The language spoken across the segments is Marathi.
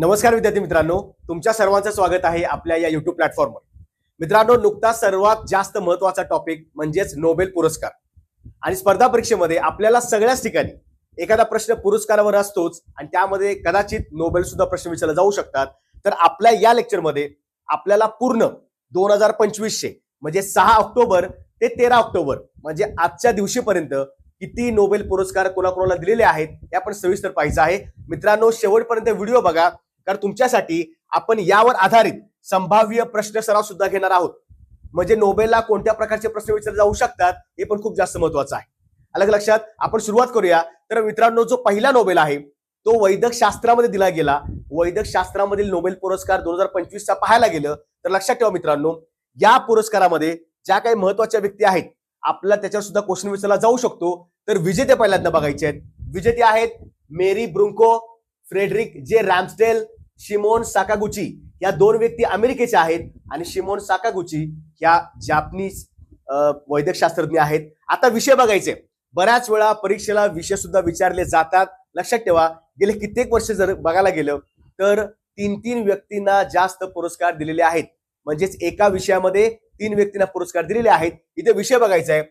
नमस्कार विद्यार्थी मित्रांनो तुमच्या सर्वांचं स्वागत आहे आपल्या या युट्यूब प्लॅटफॉर्मवर मित्रांनो नुकताच सर्वात जास्त महत्त्वाचा टॉपिक म्हणजेच नोबेल पुरस्कार. आणि स्पर्धा परीक्षेमध्ये आपल्याला सगळ्याच ठिकाणी एखादा प्रश्न पुरस्कारावर असतोच आणि त्यामध्ये कदाचित नोबेल सुद्धा प्रश्न विचारले जाऊ शकतात. तर आपल्या या लेक्चरमध्ये आपल्याला पूर्ण दोन हजार पंचवीसशे म्हणजे सहा ऑक्टोबर ते तेरा ऑक्टोबर म्हणजे आजच्या दिवशीपर्यंत किती नोबेल पुरस्कार कोणाकोणाला दिलेले आहेत हे आपण सविस्तर पाहायचं आहे. मित्रांनो शेवटपर्यंत व्हिडिओ बघा. कारण तुमच्यासाठी आपण यावर आधारित संभाव्य प्रश्न सराव सुद्धा घेणार आहोत. म्हणजे नोबेलला कोणत्या प्रकारचे प्रश्न विचारले जाऊ शकतात हे पण खूप जास्त महत्वाचं आहे. अलग लक्षात आपण सुरुवात करूया. तर मित्रांनो जो पहिला नोबेल आहे तो वैद्यक शास्त्रामध्ये दिला गेला. वैद्यक शास्त्रामधील नोबेल पुरस्कार दोन हजार पंचवीसचा पाहायला गेलं. तर लक्षात ठेवा मित्रांनो या पुरस्कारामध्ये ज्या काही महत्त्वाच्या व्यक्ती आहेत आपला त्याच्यावर सुद्धा क्वेश्चन विचारला जाऊ शकतो. तर विजेते पहिल्यांदा बघायचे आहेत. विजेते आहेत मेरी ब्रुंको फ्रेडरिक जे रॅम्सडेल शिमोन साकागुची या दोन व्यक्ती अमेरिकेच्या आहेत आणि शिमोन साकागुची ह्या जापनीज वैद्यकशास्त्रज्ञ आहेत. आता विषय बघायचे. बऱ्याच वेळा परीक्षेला विषय सुद्धा विचारले जातात. लक्षात ठेवा गेले कित्येक वर्ष जर बघायला गेलं तर तीन तीन व्यक्तींना जास्त पुरस्कार दिलेले आहेत. म्हणजेच एका विषयामध्ये तीन व्यक्तींना पुरस्कार दिलेले आहेत. इथे विषय बघायचा आहे.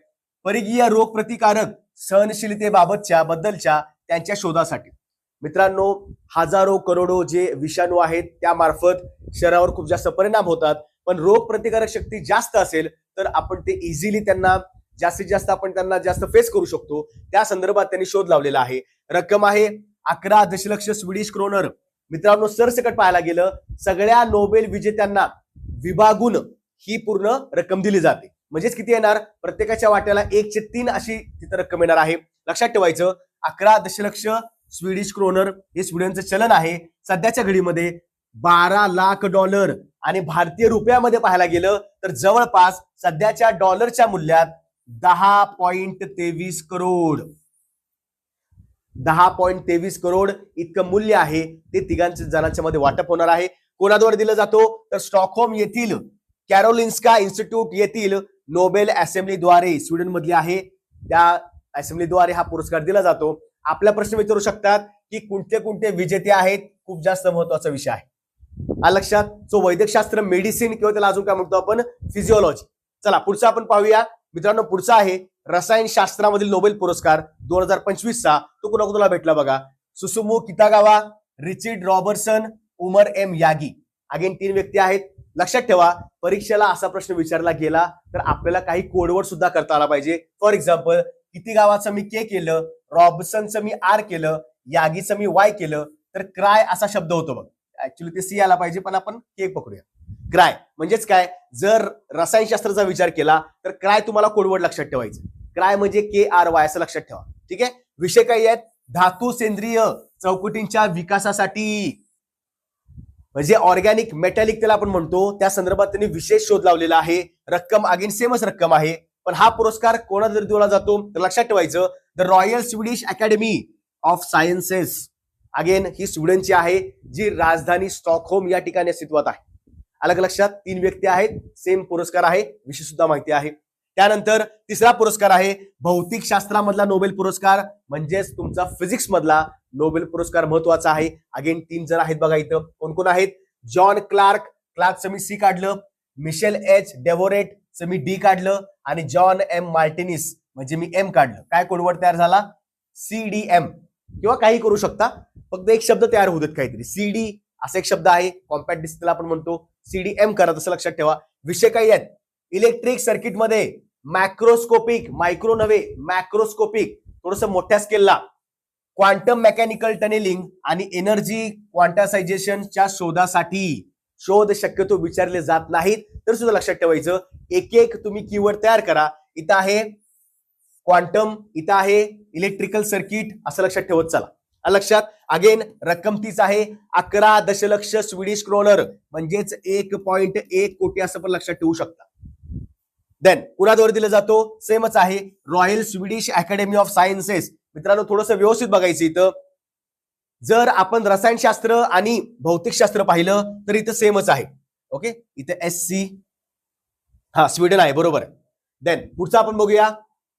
परिघीय रोग प्रतिकारक सहनशीलतेबाबतच्या बद्दलच्या त्यांच्या शोधासाठी. मित्रांनो हजारो करोडो जे विषाणू आहेत त्यामार्फत शरीरावर खूप जास्त परिणाम होतात. पण रोग प्रतिकारक शक्ती जास्त असेल तर आपण ते इझिली त्यांना जास्तीत जास्त आपण त्यांना जास्त फेस करू शकतो. त्या संदर्भात त्यांनी शोध लावलेला आहे. रक्कम आहे अकरा दशलक्ष स्वीडिश क्रोनर. मित्रांनो सरसकट पाहायला गेलं सगळ्या नोबेल विजेत्यांना विभागून ही पूर्ण रक्कम दिली जाते. म्हणजेच किती येणार? प्रत्येकाच्या वाट्याला एकशे तीन अशी तिथं रक्कम येणार आहे. लक्षात ठेवायचं अकरा दशलक्ष स्वीडिश क्रोनर हे स्वीडनचं चलन आहे. सध्याच्या घडीमध्ये बारा लाख डॉलर आणि भारतीय रुपयामध्ये पाहायला गेलं तर जवळपास सध्याच्या डॉलरच्या मूल्यात दहा पॉइंट तेवीस करोड. दहा पॉइंट तेवीस करोड इतकं मूल्य आहे. ते तिघांच्या जणांच्या मध्ये वाटप होणार आहे. कोणाद्वारे दिलं जातो? तर स्टॉकहोम येथील कॅरोलिन्स्का इन्स्टिट्यूट येथील नोबेल असेंब्लीद्वारे स्वीडनमधली आहे. त्या असेंब्लीद्वारे हा पुरस्कार दिला जातो. आपला प्रश्न विचारू शकतात की कोणते कोणते विजेते आहेत? खूप जास्त महत्त्वाचा विषय आहे. आ लक्षात? जो वैद्यकशास्त्र मेडिसिन किंवा त्याला अजून काय म्हणतो आपण? फिजिओलॉजी चला पुढचा आपण पाहूया. मित्रांनो पुढचा आहे रसायनशास्त्रामधील नोबेल पुरस्कार दोन हजार पंचवीसचा. तो कुणा कुणाला भेटला बघा? Susumu Kitagawa Richard Robson Omar M Yaghi. Again तीन व्यक्ती आहेत. लक्षात ठेवा परीक्षेला असा प्रश्न विचारला गेला तर आपल्याला काही कोडवर्ड सुद्धा करता आला पाहिजे. फॉर एक्झाम्पल किती गावाचं मी के केलं रॉबसनचं मी आर केलं यागीचं मी वाय केलं तर क्राय असा शब्द होतो बघ. ऍक्च्युली ते सी आला पाहिजे पण आपण के पकडूया. क्राय म्हणजेच काय? जर रसायनशास्त्राचा विचार केला तर क्राय तुम्हाला कोडवड लक्षात ठेवायचं. क्राय म्हणजे के आर वाय असं लक्षात ठेवा. ठीक आहे? विषय काही आहेत? धातू सेंद्रिय चौकटींच्या विकासासाठी. म्हणजे ऑर्गॅनिक मेटॅलिक त्याला आपण म्हणतो त्या संदर्भात त्यांनी विशेष शोध लावलेला आहे. रक्कम अगेन सेमच रक्कम आहे. पण हा पुरस्कार कोणाला जर दिला जातो तर लक्षात ठेवायचं the Royal Swedish Academy of Sciences again ही स्वीडनची आहे जी राजधानी स्टॉकहोम या ठिकाणी अस्तित्वात आहे. अलग लक्षात? तीन व्यक्ती आहेत सेम पुरस्कार आहे विषय सुद्धा माहिती आहे. त्यानंतर तिसरा पुरस्कार आहे भौतिक शास्त्रामधला नोबेल पुरस्कार म्हणजेच तुमचा फिजिक्स मधला नोबेल पुरस्कार महत्त्वाचा आहे. अगेन तीन जण आहेत बघा इथं. कोण कोण आहेत? जॉन क्लार्क क्लार्कचं मी सी काढलं. मिशेल एच डेव्होरेट मी डी काढलं. आणि जॉन एम मार्टिनिस म्हणजे मी एम काढलं. काय कोडवर्ड तयार झाला? सी डी एम किंवा काही करू शकता. फक्त एक शब्द तयार होऊ देत काहीतरी. सी डी असा एक शब्द आहे. कॉम्पॅक्ट डिस्कला आपण म्हणतो. सी डी एम करा तसं लक्षात ठेवा. विषय काही आहेत. इलेक्ट्रिक सर्किटमध्ये मॅक्रोस्कोपिक मायक्रो नव्हे मॅक्रोस्कोपिक थोडस मोठ्या स्केलला क्वांटम मेकॅनिकल टनेलिंग आणि एनर्जी क्वांटासायझेशनच्या शोधासाठी. शोध शक्यतो विचारले जात नाहीत. तर सुद्धा लक्षात ठेवायचं एक एक तुम्ही कीवर्ड तयार करा. इथं आहे क्वांटम इथं आहे इलेक्ट्रिकल सर्किट असं लक्षात ठेवत चला. लक्षात अगेन रक्कम तीच आहे अकरा दशलक्ष स्वीडिश क्रोनर म्हणजेच एक पॉइंट एक कोटी असं पण लक्षात ठेवू शकता. देन कुणाद्वारे दिला जातो? सेमच आहे Royal Swedish Academy of Sciences मित्रांनो थोडंसं व्यवस्थित बघायचं इथं. जर आपण रसायनशास्त्र आणि भौतिकशास्त्र पाहिलं तर इथं सेमच आहे. ओके इथे एस सी हा स्वीडन आहे बरोबर. देन पुढचा आपण बघूया.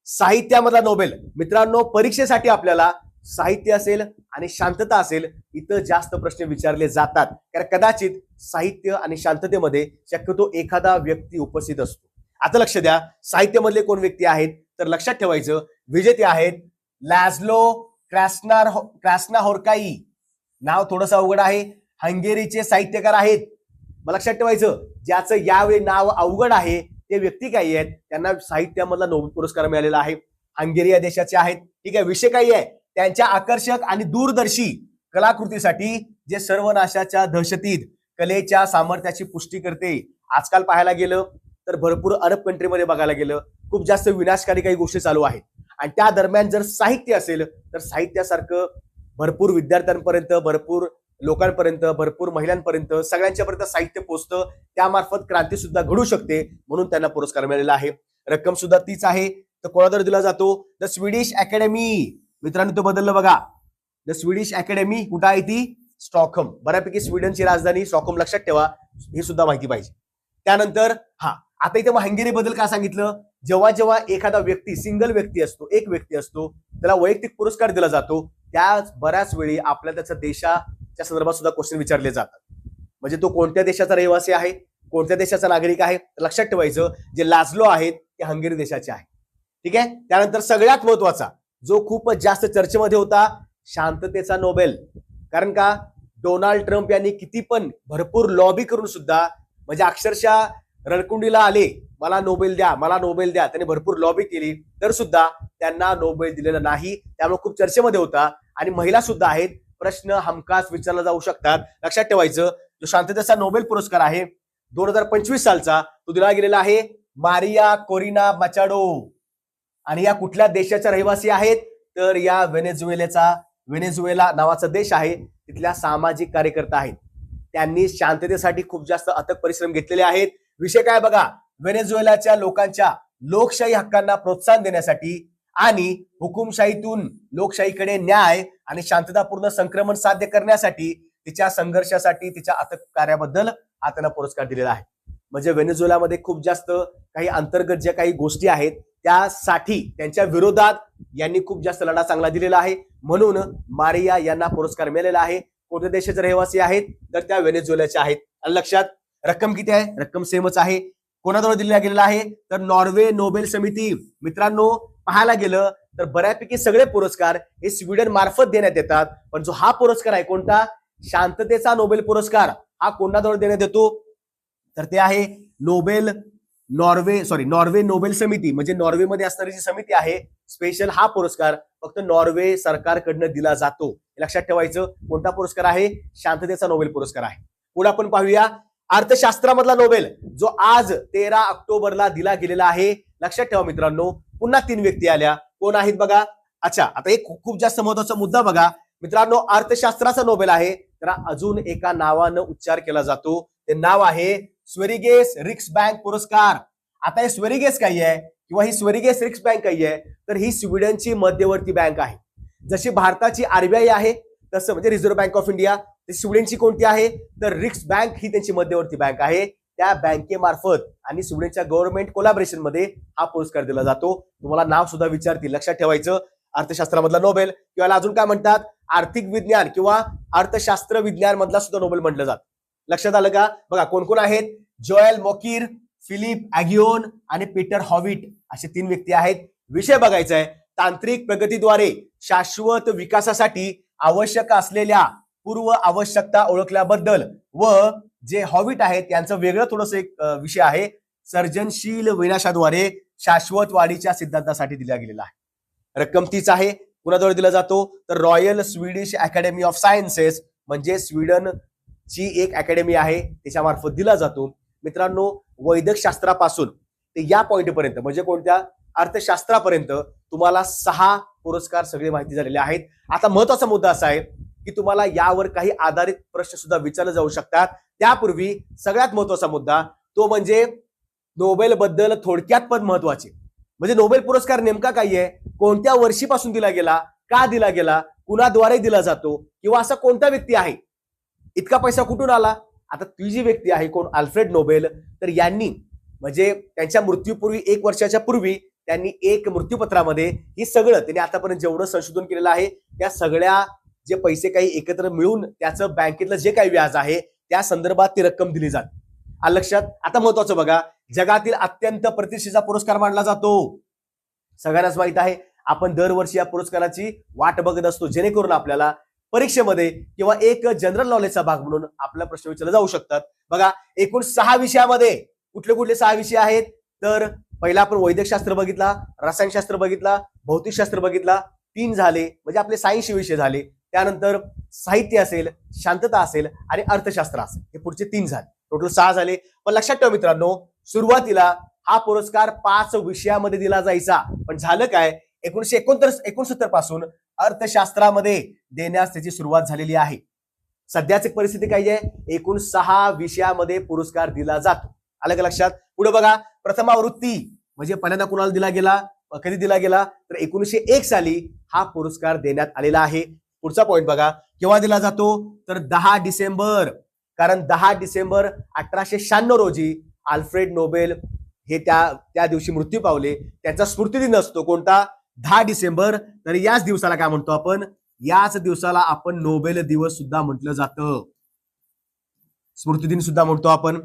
साहित्यामधला नोबेल मित्रांनो परीक्षेसाठी आपल्याला साहित्य असेल आणि शांतता असेल इथं जास्त प्रश्न विचारले जातात. कारण कदाचित साहित्य आणि शांततेमध्ये शक्यतो एखादा व्यक्ती उपस्थित असतो. आता लक्ष द्या साहित्यामधले कोण व्यक्ती आहेत? तर लक्षात ठेवायचं विजेते आहेत लॅझलो क्रॅस्नार क्रॅस्ना होरकाई नाव थोडंसं अवघड आहे. हंगेरीचे साहित्यकार आहेत. मग लक्षात ठेवायचं ज्याचं यावेळी नाव अवघड आहे ते व्यक्ती काही आहेत त्यांना साहित्यामधला नोबेल पुरस्कार मिळालेला आहे हंगेरी या देशाचे आहेत ठीक आहे विषय काही आहे. त्यांच्या आकर्षक आणि दूरदर्शी कलाकृतीसाठी जे सर्वनाशाच्या दहशतीत कलेच्या सामर्थ्याची पुष्टी करते आजकाल पाहायला गेलं तर भरपूर अरब कंट्रीमध्ये बघायला गेलं खूप जास्त विनाशकारी काही गोष्टी चालू आहेत. आणि त्या दरम्यान जर साहित्य असेल तर साहित्यासारखं भरपूर विद्यार्थ्यांपर्यंत भरपूर लोकांपर्यंत भरपूर महिलांपर्यंत सगळ्यांच्यापर्यंत साहित्य पोहोचतं त्यामार्फत क्रांती सुद्धा घडू शकते म्हणून त्यांना पुरस्कार मिळालेला आहे. रक्कम सुद्धा तीच आहे. तर कोणावर दिला जातो. The Swedish Academy. मित्रांनो तो बदललं बघा. द स्वीडिश अकॅडमी कुठं आहे ती? स्टॉकहोम. बऱ्यापैकी स्वीडनची राजधानी स्टॉकहोम. लक्षात ठेवा ही सुद्धा माहिती पाहिजे. त्यानंतर हा आता इथे हंगेरी बद्दल का सांगितलं? जेव्हा जेव्हा एखादा व्यक्ती सिंगल व्यक्ती असतो एक व्यक्ती असतो त्याला वैयक्तिक पुरस्कार दिला जातो त्याच बऱ्याच वेळी आपल्या त्याच्या त्या संदर्भात सुद्धा क्वेश्चन विचारले जातात. म्हणजे तो कोणत्या देशाचा रहिवासी आहे? कोणत्या देशाचा नागरिक आहे? तर लक्षात ठेवायचं जे लाजलो आहेत ते हंगेरी देशाचे आहे ठीक आहे? त्यानंतर सगळ्यात महत्त्वाचा जो खूपच जास्त चर्चेमध्ये होता शांततेचा नोबेल. कारण का? डोनाल्ड ट्रम्प यांनी किती पण भरपूर लॉबी करून सुद्धा म्हणजे अक्षरशः रणकुंडीला आले मला नोबेल द्या मला नोबेल द्या. त्यांनी भरपूर लॉबी केली तर सुद्धा त्यांना नोबेल दिलेला नाही. त्यामुळे खूप चर्चेमध्ये होता. आणि महिला सुद्धा आहेत प्रश्न हमखास विचारला जाऊ शकतात. लक्षात ठेवायचं जो शांततेचा नोबेल पुरस्कार आहे दोन हजार पंचवीस सालचा तो दिला गेलेला आहे मारिया कोरिना मचाडो. आणि या कुठल्या देशाच्या रहिवासी आहेत? तर या व्हेनेझुएलेचा व्हेनेझुएला नावाचा देश आहे तिथल्या सामाजिक कार्यकर्ता आहेत. त्यांनी शांततेसाठी खूप जास्त अथक परिश्रम घेतलेले आहेत. विषय काय बघा व्हेनेझुएलाच्या लोकांच्या लोकशाही हक्कांना प्रोत्साहन देण्यासाठी आणि हुकुमशाहीतून लोकशाहीकडे न्याय आणि शांततापूर्ण संक्रमण साध्य करण्यासाठी तिच्या संघर्षासाठी तिच्या अथक कार्याबद्दल हा पुरस्कार दिलेला आहे. म्हणजे व्हेनेझुएलामध्ये खूप जास्त काही अंतर्गत ज्या काही गोष्टी आहेत त्यासाठी त्यांच्या विरोधात यांनी खूप जास्त लढा चांगला दिलेला आहे. म्हणून मारिया यांना पुरस्कार मिळालेला आहे. कोणत्या देशाचे रहिवासी आहेत? तर त्या व्हेनेझुएलाचे आहेत. आणि लक्षात रक्कम किती आहे? रक्कम सेमच आहे. कोणाद्वारे दिला गेलेला आहे? तर नॉर्वे नोबेल समिती. मित्रांनो पाहायला गेलं तर बऱ्यापैकी सगळे पुरस्कार हे स्वीडन मार्फत देण्यात येतात. पण जो हा पुरस्कार आहे कोणता? शांततेचा नोबेल पुरस्कार. हा कोणाद्वारे देण्यात येतो? तर ते आहे Nobel Norway sorry Norway Nobel समिती. म्हणजे नॉर्वेमध्ये असणारी जी समिती आहे स्पेशल हा पुरस्कार फक्त नॉर्वे सरकारकडनं दिला जातो. लक्षात ठेवायचं कोणता पुरस्कार आहे? शांततेचा नोबेल पुरस्कार आहे. पुढे आपण पाहूया अर्थशास्त्रामधला नोबेल जो आज तेरा ऑक्टोबरला दिला गेलेला आहे. लक्षात ठेवा मित्रांनो पुन्हा तीन व्यक्ती आल्या. कोण आहेत बघा? अच्छा आता एक खूप जास्त महत्त्वाचा मुद्दा बघा. मित्रांनो अर्थशास्त्राचा नोबेल आहे. तर अजून एका नावानं उच्चार केला जातो. ते नाव आहे स्वेरिगेस रिक्स बँक पुरस्कार. आता हे स्वेरिगेस काही आहे किंवा ही स्वेरिगेस रिक्स बँक काही आहे तर ही स्वीडनची मध्यवर्ती बँक आहे. जशी भारताची आरबीआय आहे तसं म्हणजे रिझर्व्ह बँक ऑफ इंडिया. स्वीडनची कोणती आहे? तर रिक्स बँक ही त्यांची मध्यवर्ती बँक आहे. त्या बँकेमार्फत आणि स्वीडनच्या गव्हर्नमेंट कोलॅबरेशनमध्ये हा पुरस्कार दिला जातो. तुम्हाला नाव सुद्धा विचारतील लक्षात ठेवायचं. अर्थशास्त्रामधला नोबेल किंवा अजून काय म्हणतात? आर्थिक विज्ञान किंवा अर्थशास्त्र विज्ञान मधला सुद्धा नोबेल म्हटलं जात. लक्षात आलं का? बघा कोण कोण आहेत? जोएल मोकीर फिलिप अॅगिओन आणि पीटर हॉविट असे तीन व्यक्ती आहेत. विषय बघायचा आहे. तांत्रिक प्रगतीद्वारे शाश्वत विकासासाठी आवश्यक असलेल्या पूर्व आवश्यकता ओळखल्याबद्दल व जे हॉबिट आहेत यांचं वेगळं थोडंसं एक विषय आहे. सर्जनशील विनाशाद्वारे शाश्वत वाढीच्या सिद्धांतासाठी दिला गेलेला आहे. रक्कम तीच आहे. कुणाद्वारे दिला जातो? तर Royal Swedish Academy of Sciences म्हणजे स्वीडन ची एक अकॅडमी आहे. त्याच्यामार्फत दिला जातो. मित्रांनो वैद्यक शास्त्रापासून ते या पॉईंटपर्यंत म्हणजे कोणत्या? अर्थशास्त्रापर्यंत तुम्हाला सहा पुरस्कार सगळे माहिती झालेले आहेत. आता महत्त्वाचा मुद्दा असा आहे की तुम्हाला यावर काही आधारित प्रश्न सुद्धा विचारले जाऊ शकतात. त्यापूर्वी सगळ्यात महत्त्वाचा मुद्दा तो म्हणजे नोबेल बद्दल थोडक्यात पण महत्त्वाचे. म्हणजे नोबेल पुरस्कार नेमका काय आहे? कोणत्या वर्षीपासून दिला गेला? का दिला गेला? कुणाद्वारे दिला जातो? किंवा असा कोणता व्यक्ती आहे? इतका पैसा कुठून आला? आता ती जी व्यक्ती आहे कोण? अल्फ्रेड नोबेल तर यांनी म्हणजे त्यांच्या मृत्यूपूर्वी एक वर्षाच्या पूर्वी त्यांनी एक मृत्यूपत्रामध्ये ही सगळं त्यांनी आतापर्यंत जेवढं संशोधन केलेलं आहे त्या सगळ्या जे पैसे काही एकत्र मिळून त्याचं बँकेतलं जे काही व्याज आहे त्या संदर्भात ती रक्कम दिली जाते. आलं लक्षात? आता महत्वाचं बघा जगातील अत्यंत प्रतिष्ठेचा पुरस्कार मानला जातो. सगळ्यांनाच माहीत आहे आपण दरवर्षी या पुरस्काराची वाट बघत असतो जेणेकरून आपल्याला परीक्षेमध्ये किंवा एक जनरल नॉलेजचा भाग म्हणून आपला प्रश्न विचारला जाऊ शकतात. बघा एकूण सहा विषयामध्ये कुठले कुठले सहा विषय आहेत? तर पहिला आपण वैद्यकशास्त्र बघितला रसायनशास्त्र बघितला भौतिकशास्त्र बघितला तीन झाले म्हणजे आपले सायन्सचे विषय झाले. त्यानंतर साहित्य असेल शांतता असेल आणि अर्थशास्त्र असेल. हे पुढचे तीन झाले. टोटल सहा झाले. पण लक्षात ठेवा मित्रांनो सुरुवातीला हा पुरस्कार पाच विषयामध्ये दिला जायचा. पण झालं काय? एकोणीशे एकोणतर एकोणसत्तरपासून अर्थशास्त्रामध्ये देण्यास त्याची सुरुवात झालेली आहे. सध्याची परिस्थिती काय आहे? एकूण सहा विषयामध्ये पुरस्कार दिला जातो. आलं का लक्षात? पुढे बघा. प्रथमावृत्ती म्हणजे पहिल्यांदा कुणाला दिला गेला? कधी दिला गेला? तर एकोणीशे एक साली हा पुरस्कार देण्यात आलेला आहे. पुढचा पॉईंट बघा. केव्हा दिला जातो? तर दहा डिसेंबर. कारण दहा डिसेंबर अठराशे शहाण्णव रोजी आल्फ्रेड नोबेल हे त्या त्या दिवशी मृत्यू पावले. त्यांचा स्मृतिदिन असतो. कोणता? दहा डिसेंबर. तर याच दिवसाला काय म्हणतो आपण? याच दिवसाला आपण नोबेल दिवस सुद्धा म्हटलं जातं. स्मृतिदिन सुद्धा म्हणतो आपण.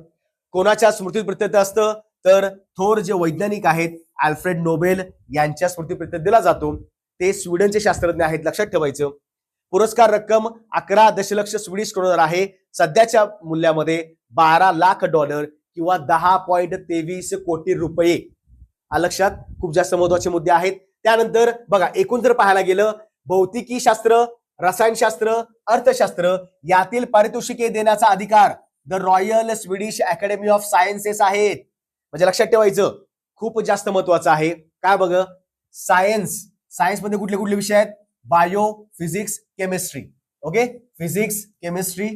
कोणाच्या स्मृतीप्रित्यर्थ असतं? तर थोर जे वैज्ञानिक आहेत अल्फ्रेड नोबेल यांच्या स्मृतीप्रित्यर्थ दिला जातो. ते स्वीडनचे शास्त्रज्ञ आहेत लक्षात ठेवायचं. पुरस्कार रक्कम अकरा दशलक्ष स्वीडिश करोड आहे. सध्याच्या मूल्यामध्ये बारा लाख डॉलर किंवा दहा पॉईंट तेवीस कोटी रुपये. लक्षात खूप जास्त महत्त्वाचे मुद्दे आहेत. त्यानंतर बघा एकूण जर पाहायला गेलं भौतिकी शास्त्र रसायनशास्त्र अर्थशास्त्र यातील पारितोषिके देण्याचा अधिकार the Royal Swedish Academy of Sciences आहेत. म्हणजे लक्षात ठेवायचं खूप जास्त महत्वाचं आहे. काय बघ? सायन्स सायन्समध्ये कुठले कुठले विषय आहेत? Bio physics chemistry okay physics chemistry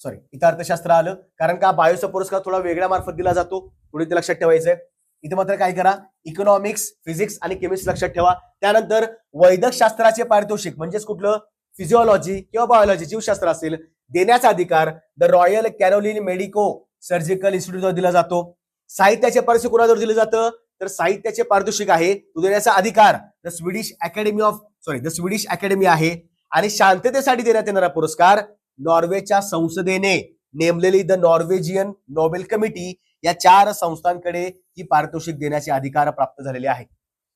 sorry इथं अर्थशास्त्र आलं. कारण का बायोचा पुरस्कार थोडा वेगळ्या मार्फत दिला जातो? पुढे ते लक्षात ठेवायचंय. इथे मात्र काय करा? इकॉनॉमिक्स फिजिक्स आणि केमिस्ट्री लक्षात ठेवा. त्यानंतर वैदकशास्त्राचे पारितोषिक म्हणजेच कुठलं? फिजिओलॉजी किंवा बायोलॉजी जीवशास्त्र असेल देण्याचा अधिकार the Royal Caroline Medico Surgical इन्स्टिट्यूटवर दिला जातो. साहित्याचे पारितोषिक कोणावर दिलं जातं? तर साहित्याचे पारितोषिक आहे. तो देण्याचा अधिकार the Swedish Academy of sorry the Swedish Academy आहे आणि शांततेसाठी देण्यात येणारा पुरस्कार नॉर्वेच्या संसदेने नेमलेली द नॉर्वेजियन नोबेल कमिटी या चार संस्थांकडे ही पारितोषिक देण्याचे अधिकार प्राप्त झालेले आहेत.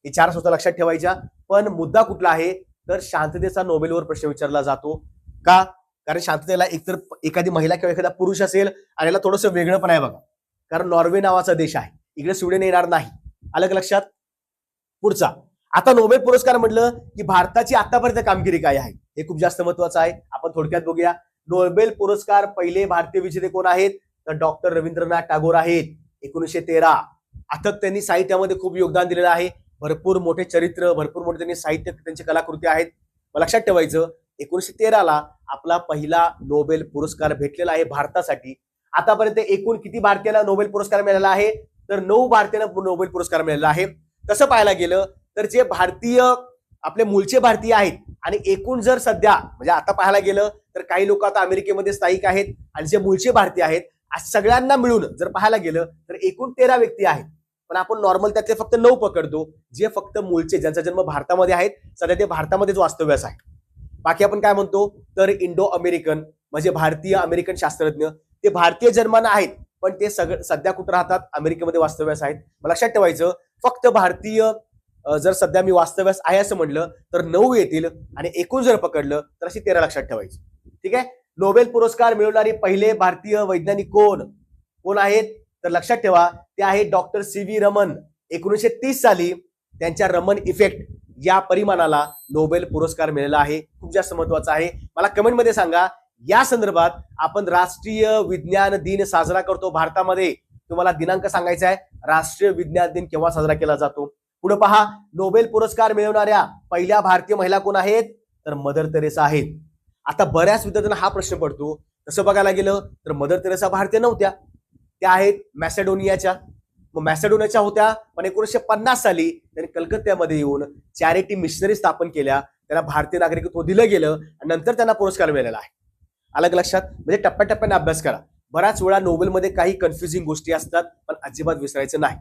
हे चार संस्था लक्षात ठेवायच्या. पण मुद्दा कुठला आहे? तर शांततेचा नोबेलवर प्रश्न विचारला जातो का? कारण शांततेला एकतर एखादी महिला किंवा एखादा पुरुष असेल आणि याला थोडंसं वेगळं पण आहे बघा. कारण नॉर्वे नावाचा देश आहे. इकडे स्वीडन येणार नाही. अलग लक्षात? पुढचा. आता नोबेल पुरस्कार म्हटलं की भारताची आतापर्यंत कामगिरी काय आहे? हे खूप जास्त महत्वाचं आहे. आपण थोडक्यात बघूया. नोबेल पुरस्कार पहिले भारतीय विजेते कोण आहेत? तर डॉक्टर रवींद्रनाथ टागोर आहेत. एकोणीसशे तेरा. अथक त्यांनी साहित्यामध्ये खूप योगदान दिलेलं आहे. भरपूर मोठे चरित्र भरपूर मोठे त्यांनी साहित्य त्यांची कलाकृती आहेत. लक्षात ठेवायचं एकोणीसशे तेराला आपला पहिला नोबेल पुरस्कार भेटलेला आहे भारतासाठी. आतापर्यंत एकूण किती भारतीयाला नोबेल पुरस्कार मिळाला आहे? तर नऊ भारतीयांना नोबेल पुरस्कार मिळाला आहे. तसं पाहायला गेलं तर जे भारतीय आपले मूळचे भारतीय आहेत आणि एकूण जर सध्या म्हणजे आता पाहायला गेलं तर काही लोक आता अमेरिकेमध्ये स्थायिक आहेत आणि जे मूळचे भारतीय आहेत सगळ्यांना मिळून जर पाहायला गेलं तर एकूण तेरा व्यक्ती आहेत. पण आपण नॉर्मल त्यातले फक्त नऊ पकडतो जे फक्त मूळचे ज्यांचा जन्म भारतामध्ये आहेत सध्या ते भारतामध्येच वास्तव्यास आहे. बाकी आपण काय म्हणतो तर इंडो अमेरिकन म्हणजे भारतीय अमेरिकन शास्त्रज्ञ ते भारतीय जन्मानं आहेत पण ते सगळं सध्या कुठं राहतात अमेरिकेमध्ये वास्तव्यास आहेत. लक्षात ठेवायचं फक्त भारतीय जर सध्या मी वास्तव्यास आहे असं म्हटलं तर नऊ येतील आणि एकूण जर पकडलं तर अशी तेरा लक्षात ठेवायची. ठीक आहे? नोबेल पुरस्कार मिळवणारे पहिले भारतीय वैज्ञानिक कोण? कोण आहेत? तर लक्षात ठेवा ते आहेत डॉक्टर सी व्ही रमन. एकोणीसशे तीस साली त्यांच्या रमन इफेक्ट या परिमाणाला नोबेल पुरस्कार मिळाला आहे. खूप जास्त महत्त्वाचा आहे. मला कमेंटमध्ये सांगा या संदर्भात आपण राष्ट्रीय विज्ञान दिन साजरा करतो भारतामध्ये. तुम्हाला दिनांक सांगायचा आहे. राष्ट्रीय विज्ञान दिन केव्हा साजरा केला जातो? पुढे पहा. नोबेल पुरस्कार मिळवणाऱ्या पहिल्या भारतीय महिला कोण आहेत? तर मदर तेरेसा आहेत. आता बऱ्याच विद्यार्थ्यांना हा प्रश्न पडतो. तसं बघायला गेलं तर मदर तेरेसा भारतीय नव्हत्या. त्या आहेत मॅसेडोनियाच्या. मग मॅसेडोनियाच्या होत्या पण एकोणीसशे पन्नास साली त्यांनी कलकत्त्यामध्ये येऊन चॅरिटी मिशनरी स्थापन केल्या. त्यांना भारतीय नागरिकत्व दिलं गेलं आणि नंतर त्यांना पुरस्कार मिळालेला आहे. अलग लक्षात? म्हणजे टप्प्याटप्प्याने अभ्यास करा. बऱ्याच वेळा नोबेलमध्ये काही कन्फ्युजिंग गोष्टी असतात पण अजिबात विसरायचं नाही.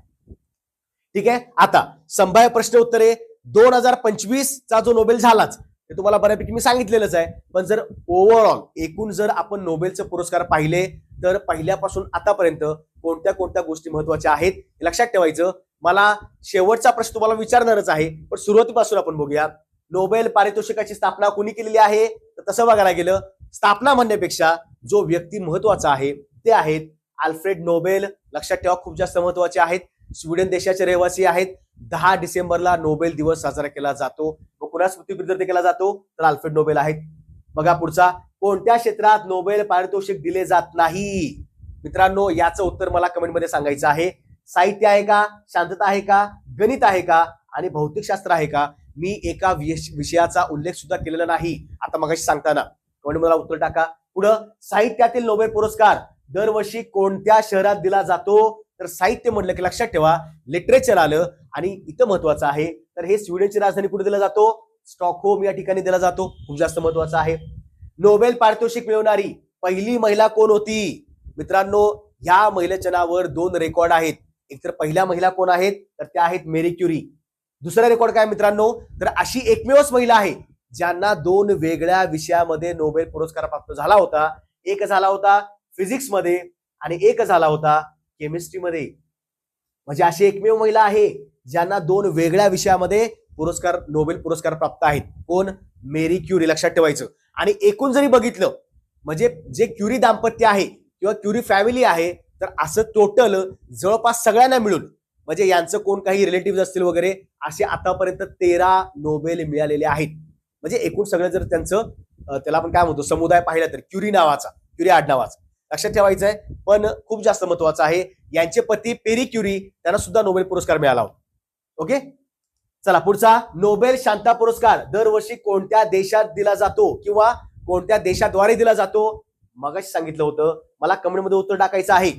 ठीक आहे? आता संभाव्य प्रश्न उत्तरे दोन हजार पंचवीस चा जो नोबेल झालाच ते तुम्हाला बऱ्यापैकी मी सांगितलेलंच आहे. पण जर ओव्हरऑल एकूण जर आपण नोबेलचे पुरस्कार पाहिले तर पहिल्यापासून आतापर्यंत कोणत्या कोणत्या गोष्टी महत्त्वाच्या आहेत हे लक्षात ठेवायचं. मला शेवटचा प्रश्न तुम्हाला विचारणारच आहे पण सुरुवातीपासून आपण बघूया नोबेल पारितोषिकाची स्थापना कोणी केलेली आहे? तर तसं बघायला गेलं स्थापना म्हणण्यापेक्षा जो व्यक्ती महत्त्वाचा आहे ते आहेत अल्फ्रेड नोबेल. लक्षात ठेवा खूप जास्त महत्त्वाचे आहेत. स्वीडन देशाचे रहिवासी आहेत. दहा डिसेंबरला नोबेल दिवस साजरा केला जातो. व कुणा स्मृतीप्रित्यर्थ केला जातो. तर अल्फ्रेड नोबेल आहेत. बघा पुढचा. कोणत्या क्षेत्रात नोबेल पारितोषिक दिले जात नाही? मित्रांनो याचं उत्तर मला कमेंटमध्ये सांगायचं आहे. साहित्य आहे का? शांतता आहे का? गणित आहे का? आणि भौतिकशास्त्र आहे का? मी एका विषयाचा उल्लेख सुद्धा केलेला नाही. आता मगाशी सांगताना. कमेंट मला उत्तर टाका. पुढं साहित्यातील नोबेल पुरस्कार दरवर्षी कोणत्या शहरात दिला जातो? तर साहित्य म्हणलं की लक्षात ठेवा लिटरेचर आलं आणि इथं महत्वाचं आहे. तर हे स्वीडनची राजधानी कुठे दिला जातो? स्टॉकहोम या ठिकाणी दिला जातो. खूप जास्त महत्वाचं आहे. नोबेल पारितोषिक मिळवणारी पहिली महिला कोण होती? मित्रांनो या महिलेच्या नावावर दोन रेकॉर्ड आहेत. एक तर पहिल्या महिला कोण आहेत? तर त्या आहेत मेरी क्युरी. दुसरा रेकॉर्ड काय मित्रांनो? तर अशी एकमेवच महिला आहे ज्यांना दोन वेगळ्या विषयामध्ये नोबेल पुरस्कार प्राप्त झाला होता. एक झाला होता फिजिक्समध्ये आणि एक झाला होता केमिस्ट्रीमध्ये म्हणजे अशी एकमेव महिला आहे ज्यांना दोन वेगळ्या विषयामध्ये पुरस्कार नोबेल पुरस्कार प्राप्त आहेत. कोण? मेरी क्युरी लक्षात ठेवायचं. आणि एकूण जरी बघितलं म्हणजे जे क्युरी दाम्पत्य आहे किंवा क्युरी फॅमिली आहे तर असं टोटल जवळपास सगळ्यांना मिळून म्हणजे यांचं कोण काही रिलेटिव्ह असतील वगैरे असे आतापर्यंत तेरा नोबेल मिळालेले आहेत. म्हणजे एकूण सगळं जर त्यांचं त्याला आपण काय म्हणतो समुदाय पाहिला तर क्युरी नावाचा क्युरी आडनावाचा. लक्षात ठेवायचं आहे पण खूप जास्त महत्वाचं आहे. यांचे पती पेरी क्युरी त्यांना सुद्धा नोबेल पुरस्कार मिळाला होता. ओके? चला पुढचा. नोबेल शांता पुरस्कार दरवर्षी कोणत्या देशात दिला जातो किंवा कोणत्या देशाद्वारे दिला जातो? मगाशी सांगितलं होतं. मला कमेंटमध्ये उत्तर टाकायचं आहे.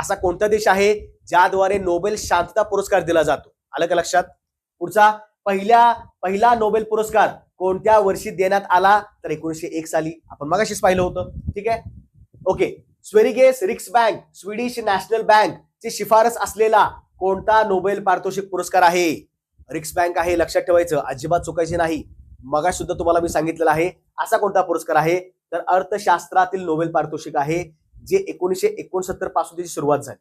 असा कोणता देश आहे ज्याद्वारे नोबेल शांतता पुरस्कार दिला जातो? आलं का लक्षात? पुढचा. पहिल्या पहिला नोबेल पुरस्कार कोणत्या वर्षी देण्यात आला? तर एकोणीसशे एक साली. आपण मगाशीच पाहिलं होतं. ठीक आहे? Okay. Sveriges Riksbank Swedish National Bank ची शिफारस असलेला कोणता नोबेल पारितोषिक पुरस्कार आहे? रिक्स बँक आहे लक्षात ठेवायचं अजिबात चुकायचे नाही. मगा सुद्धा तुम्हाला मी सांगितलेलं आहे असा कोणता पुरस्कार आहे? तर अर्थशास्त्रातील नोबेल पारितोषिक आहे जे एकोणीसशे एकोणसत्तरपासून त्याची सुरुवात झाली.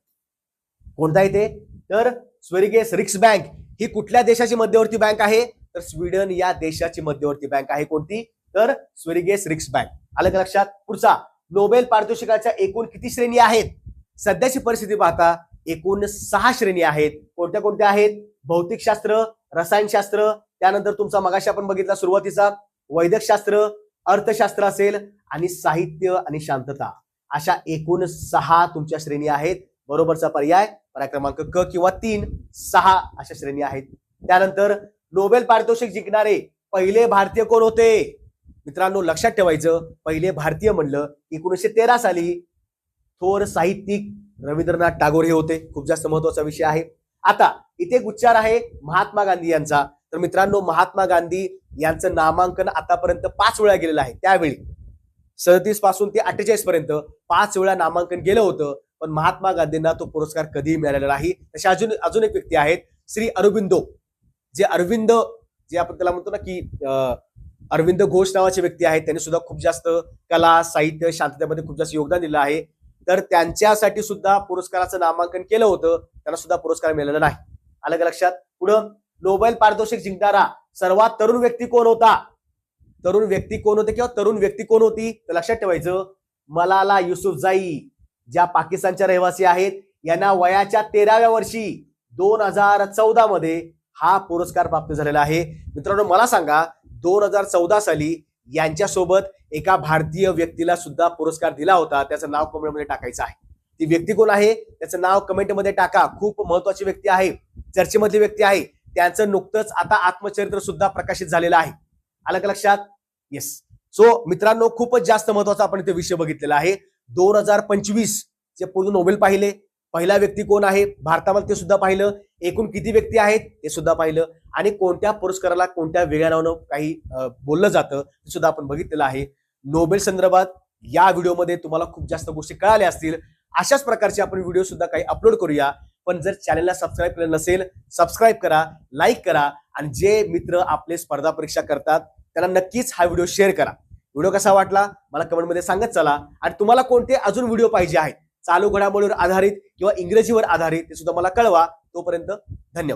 कोणता येते तर स्वेरिगेस रिक्स बँक ही कुठल्या देशाची मध्यवर्ती बँक आहे? तर स्वीडन या देशाची मध्यवर्ती बँक आहे कोणती? तर स्वेरिगेस रिक्स बँक. आलं का लक्षात? पुढचा. नोबेल पारितोषिकाच्या एकूण किती श्रेणी आहेत? सध्याची परिस्थिती पाहता एकूण सहा श्रेणी आहेत. कोणत्या कोणत्या आहेत? भौतिकशास्त्र रसायनशास्त्र त्यानंतर तुमचा मगाशी आपण बघितला सुरुवातीचा वैद्यकशास्त्र अर्थशास्त्र असेल आणि साहित्य आणि शांतता. अशा एकूण सहा तुमच्या श्रेणी आहेत. बरोबरचा पर्याय पर्याय क्रमांक क किंवा तीन सहा अशा श्रेणी आहेत. त्यानंतर नोबेल पारितोषिक जिंकणारे पहिले भारतीय कोण होते? मित्रांनो लक्षात ठेवायचं पहिले भारतीय म्हणलं एकोणीसशे तेरा साली थोर साहित्यिक रवींद्रनाथ टागोर हे होते. खूप जास्त महत्त्वाचा विषय आहे. आता इथे एक उच्चार आहे महात्मा गांधी यांचा. तर मित्रांनो महात्मा गांधी यांचं नामांकन आतापर्यंत पाच वेळा गेलेलं आहे. त्यावेळी सदतीसपासून ते अठ्ठेचाळीस पर्यंत पाच वेळा नामांकन गेलं होतं पण महात्मा गांधींना तो पुरस्कार कधीही मिळालेला नाही. तसे अजून अजून एक व्यक्ती आहेत श्री अरविंदो. जे अरविंद जे आपण त्याला म्हणतो ना की अं, अरविंद घोष नावाचे व्यक्ती आहेत. त्यांनी सुद्धा खूप जास्त कला साहित्य शांततेमध्ये खूप जास्त योगदान दिलं आहे. तर त्यांच्यासाठी सुद्धा पुरस्काराचं नामांकन केलं होतं. त्यांना सुद्धा पुरस्कार मिळालेला नाही. आलं का लक्षात? पुढं नोबेल पारितोषिक जिंकणारा सर्वात तरुण व्यक्ती कोण होता? तरुण व्यक्ती कोण होते किंवा तरुण व्यक्ती कोण होती? तर लक्षात ठेवायचं मलाला युसुफजाई ज्या पाकिस्तानच्या रहिवासी आहेत यांना वयाच्या तेराव्या वर्षी दोन हजार चौदा मध्ये हा पुरस्कार प्राप्त झालेला आहे. मित्रांनो मला सांगा दोन हजार चौदा साली यांच्यासोबत एका भारतीय व्यक्तीला सुद्धा पुरस्कार दिला होता. त्याचं नाव कमेंटमध्ये टाकायचं आहे. ती व्यक्ती कोण आहे? त्याचं नाव कमेंटमध्ये टाका. खूप महत्वाची व्यक्ती आहे. चर्चेमधली व्यक्ती आहे. त्यांचं नुकतंच आता आत्मचरित्र सुद्धा प्रकाशित झालेलं आहे. आलं का लक्षात? येस सो मित्रांनो खूपच जास्त महत्त्वाचा आपण इथे विषय बघितलेला आहे. दोन हजार पंचवीस चे पूर्ण नोबेल पाहिले. पहिला व्यक्ती कोण आहे? भारतामध्ये ते सुद्धा पाहिलं. एकूण किती व्यक्ती आहेत? ते सुद्धा पाहिलं. आणि कोणत्या पुरस्काराला कोणत्या वेगळ्या नावानं काही बोललं जातं ते सुद्धा आपण बघितलेलं आहे. नोबेल संदर्भात या व्हिडिओमध्ये तुम्हाला खूप जास्त गोष्टी कळाल्या असतील. अशाच प्रकारचे आपण व्हिडिओ सुद्धा काही अपलोड करूया. पण जर चॅनलला सबस्क्राईब केलं नसेल सबस्क्राईब करा लाईक करा आणि जे मित्र आपले स्पर्धा परीक्षा करतात त्यांना नक्कीच हा व्हिडिओ शेअर करा. व्हिडिओ कसा वाटला? मला कमेंटमध्ये सांगत चला. आणि तुम्हाला कोणते अजून व्हिडिओ पाहिजे आहेत? चालू घडामोडीवर आधारित किंवा इंग्रजीवर आधारित ते सुद्धा मला कळवा. तोपर्यंत धन्यवाद.